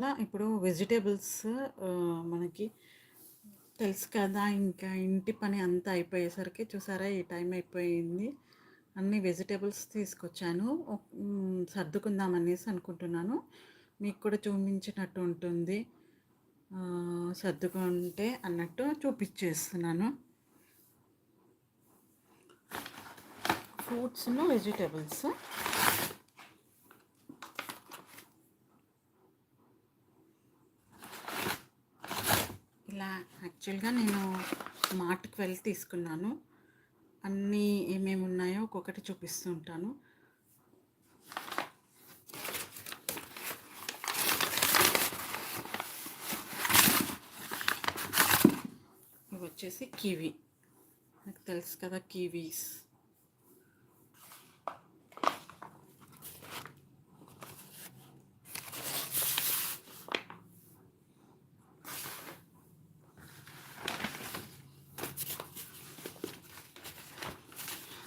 అలా ఇప్పుడు వెజిటేబుల్స్ మనకి తెలుసు కదా ఇంకా ఇంటి పని అంతా అయిపోయేసరికి చూసారా ఈ టైం అయిపోయింది. అన్ని వెజిటేబుల్స్ తీసుకొచ్చాను. సర్దుకుందాం అనేసి అనుకుంటున్నాను. మీకు కూడా చూపించినట్టు ఉంటుంది. సర్దుకుంటే అన్నట్టు చూపించేస్తున్నాను. ఫ్రూట్స్ను వెజిటేబుల్స్. ఇలా యాక్చువల్గా నేను మార్ట్కి వెళ్ళి తీసుకున్నాను. అన్నీ ఏమేమి ఉన్నాయో ఒక్కొక్కటి చూపిస్తూ ఉంటాను. ఇవి వచ్చేసి కివీ. నాకు తెలుసు కదా కివీస్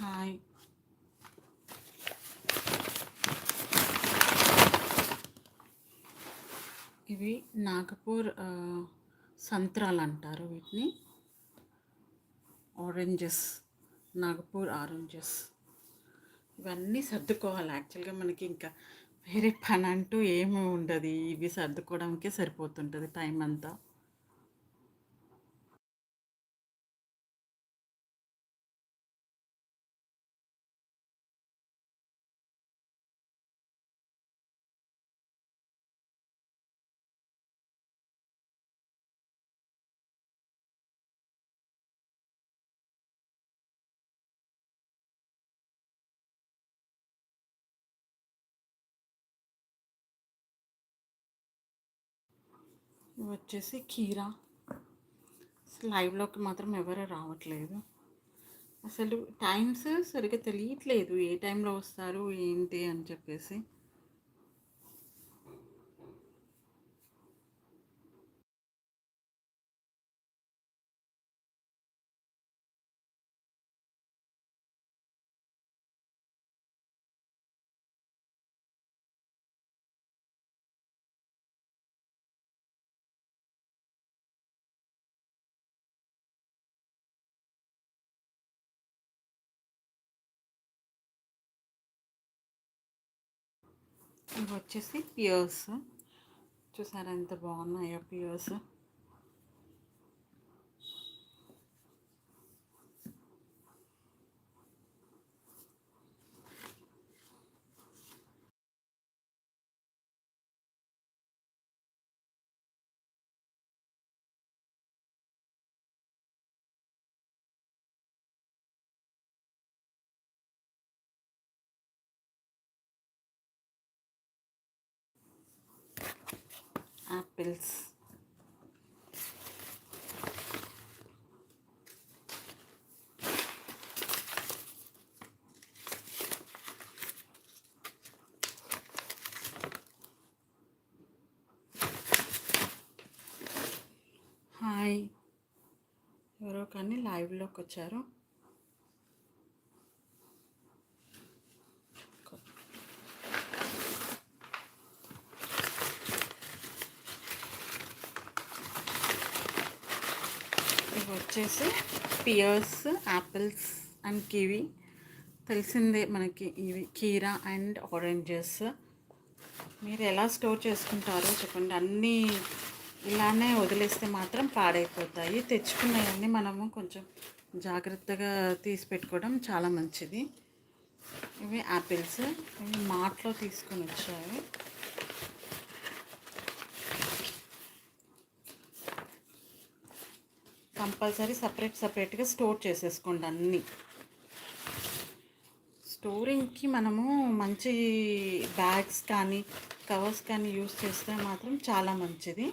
హాయ్ ఇవి నాగపూర్ సంత్రాలు అంటారు వీటిని. ఆరెంజెస్ నాగపూర్ ఆరెంజెస్ ఇవన్నీ సర్దుకోవాలి. యాక్చువల్గా మనకి ఇంకా వేరే పని అంటూ ఏమీ ఉండదు. ఇవి సర్దుకోవడానికే సరిపోతుంటుంది టైం అంతా వచ్చేసి కీరా. లైవ్లోకి మాత్రం ఎవరు రావట్లేదు. అసలు టైమ్స్ సరిగ్గా తెలియట్లేదు ఏ టైంలో వస్తారు ఏంటి అని చెప్పేసి. ఇవి వచ్చేసి పియర్స్. చూసారా ఎంత బాగున్నాయో పియర్స్. యాపిల్స్ హాయ్ ఎవరో కానీ లైవ్లోకి వచ్చారు. వచ్చేసి పియర్స్ యాపిల్స్ అండ్ కివి. తెలిసిందే మనకి ఇవి కీరా అండ్ ఆరెంజెస్. మీరు ఎలా స్టోర్ చేసుకుంటారో చెప్పండి. అన్నీ ఇలానే వదిలేస్తే మాత్రం పాడైపోతాయి. తెచ్చుకున్నవన్నీ మనము కొంచెం జాగ్రత్తగా తీసి పెట్టుకోవడం చాలా మంచిది. ఇవి యాపిల్స్ ఇవి మాట్లో తీసుకొని వచ్చాయి. కంపల్సరీ సపరేట్ సపరేట్గా స్టోర్ చేసేసుకోండి అన్నీ. స్టోరింగ్కి మనము మంచి బ్యాగ్స్ కానీ కవర్స్ కానీ యూస్ చేస్తే మాత్రం చాలా మంచిది.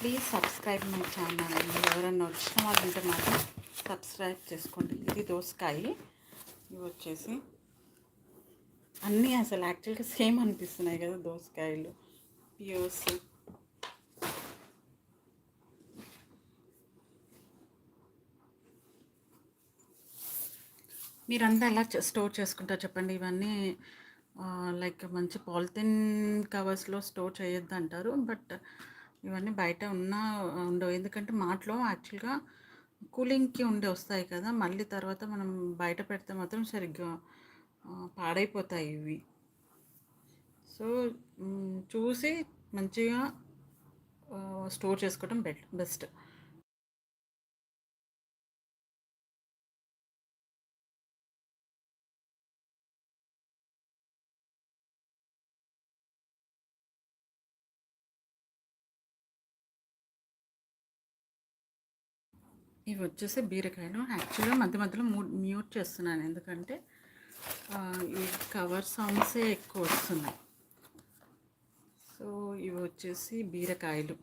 ప్లీజ్ సబ్స్క్రైబ్ మై ఛానల్ ఎవరైనా వచ్చిన వాళ్ళు ఉంటే మాత్రం సబ్స్క్రైబ్ చేసుకోండి. ఇది దోసకాయ. ఇవి వచ్చేసి అన్నీ అసలు యాక్చువల్గా సేమ్ అనిపిస్తున్నాయి కదా దోసకాయలు. పియోస్ మీరంతా ఎలా స్టోర్ చేసుకుంటారు చెప్పండి? ఇవన్నీ లైక్ మంచి పాలిథిన్ కవర్స్లో స్టోర్ చేయొద్దు అంటారు బట్ ఇవన్నీ బయట ఉన్నా ఉండవు. ఎందుకంటే మాటలో యాక్చువల్గా కూలింగ్కి ఉండే వస్తాయి కదా. మళ్ళీ తర్వాత మనం బయట పెడితే మాత్రం సరిగ్గా పాడైపోతాయి ఇవి. సో చూసి మంచిగా స్టోర్ చేసుకోవడం బెట్ బెస్ట్. ఇవి వచ్చేసి బీరకాయలు యాక్చువల్గా మధ్య మధ్యలో మ్యూట్ చేస్తున్నాను. ఎందుకంటే ఈ కవర్ సాంగ్సే ఎక్కువ వస్తున్నాయి. సో ఇవి వచ్చేసి బీరకాయలు.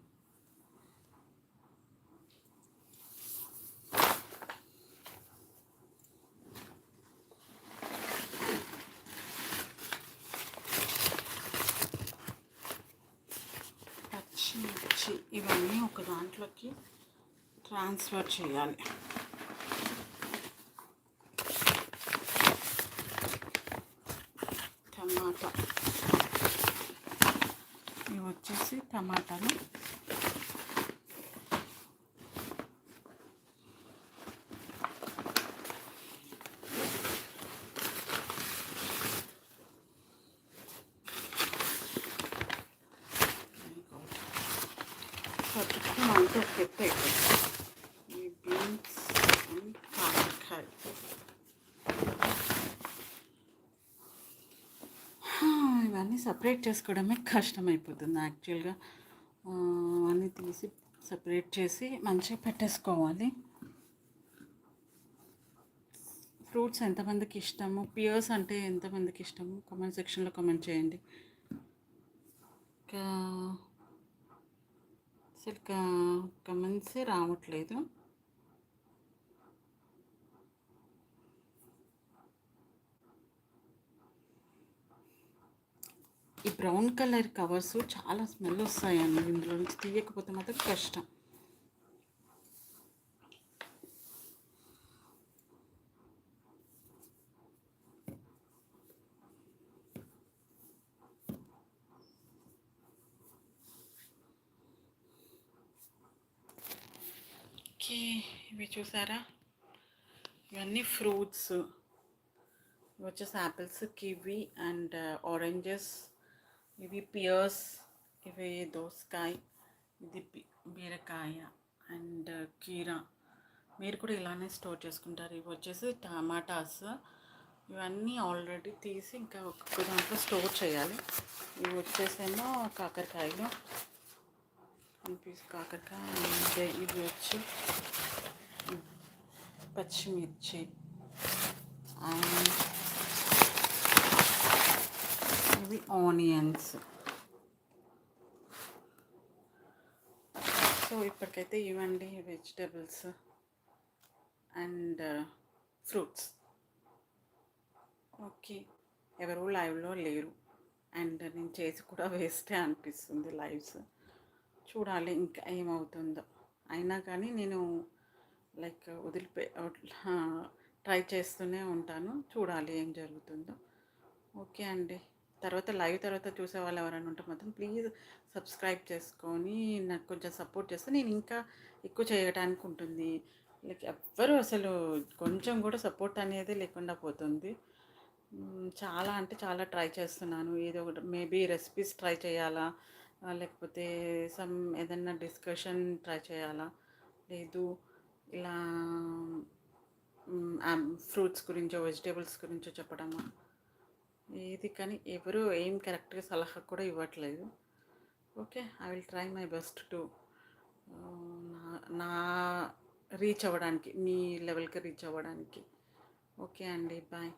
పచ్చిమిర్చి ఇవన్నీ ఒక దాంట్లోకి ట్రాన్స్ఫర్ చేయాలి టమాటా. ఇవి వచ్చేసి టమాటాలు సర్దుకుని అంతా పెద్ద అయిపోయింది ఇవన్నీ సపరేట్ చేసుకోవడమే కష్టమైపోతుంది యాక్చువల్గా అన్నీ తీసి సపరేట్ చేసి మంచిగా పెట్టేసుకోవాలి. ఫ్రూట్స్ ఎంతమందికి ఇష్టము? పియర్స్ అంటే ఎంతమందికి ఇష్టము? కామెంట్ సెక్షన్లో కామెంట్ చేయండి. ఇంకా అసలు కమెంట్సే రావట్లేదు. ఈ బ్రౌన్ కలర్ కవర్స్ చాలా స్మెల్ వస్తాయండి ఇందులో నుంచి తీయకపోతే మాత్రం కష్టం. ఓకే ఇవి చూసారా? ఇవన్నీ ఫ్రూట్స్. ఇవి వచ్చేసి apples kiwi and uh, oranges ఇవి పియర్స్ ఇవి దోసకాయ ఇది బీరకాయ అండ్ uh, కీరా. మీరు కూడా ఇలానే స్టోర్ చేసుకుంటారు. ఇవి వచ్చేసి టమాటాస్. ఇవన్నీ ఆల్రెడీ తీసి ఇంకా ఒక్కొక్క దాంట్లో స్టోర్ చేయాలి. ఇవి వచ్చేసేమో కాకరకాయలు. పీస్ కాకరకాయ ఇవి వచ్చి పచ్చిమిర్చి ఇవి ఆనియన్స్ సో ఇప్పటికైతే ఇవ్వండి వెజిటేబుల్స్ అండ్ ఫ్రూట్స్ ఓకే ఎవరు లైవ్లో లేరు అండ్ నేను చేసి కూడా వేస్టే అనిపిస్తుంది లైవ్స్ చూడాలి ఇంకా ఏమవుతుందో. అయినా కానీ నేను లైక్ వదిలిపే ట్రై చేస్తూనే ఉంటాను. చూడాలి ఏం జరుగుతుందో. ఓకే అండి. తర్వాత లైవ్ తర్వాత చూసే వాళ్ళు ఎవరైనా ఉంటే మాత్రం ప్లీజ్ సబ్స్క్రైబ్ చేసుకొని నాకు కొంచెం సపోర్ట్ చేస్తే నేను ఇంకా ఎక్కువ చేయడానికి ఉంటుంది. లైక్ ఎవ్వరు అసలు కొంచెం కూడా సపోర్ట్ అనేది లేకుండా పోతుంది. చాలా అంటే చాలా ట్రై చేస్తున్నాను. ఏదో ఒకటి మేబీ రెసిపీస్ ట్రై చేయాలా? లేకపోతే సమ్ ఏదన్నా డిస్కషన్ ట్రై చేయాలా? లేదు. ఇలా ఫ్రూట్స్ గురించో వెజిటేబుల్స్ గురించో చెప్పడమా? ఏది కానీ ఎవరు ఏం కరెక్ట్గా సలహా కూడా ఇవ్వట్లేదు. Okay I will try my best to నా రీచ్ అవ్వడానికి మీ లెవెల్కి రీచ్ అవ్వడానికి. ఓకే అండి బాయ్.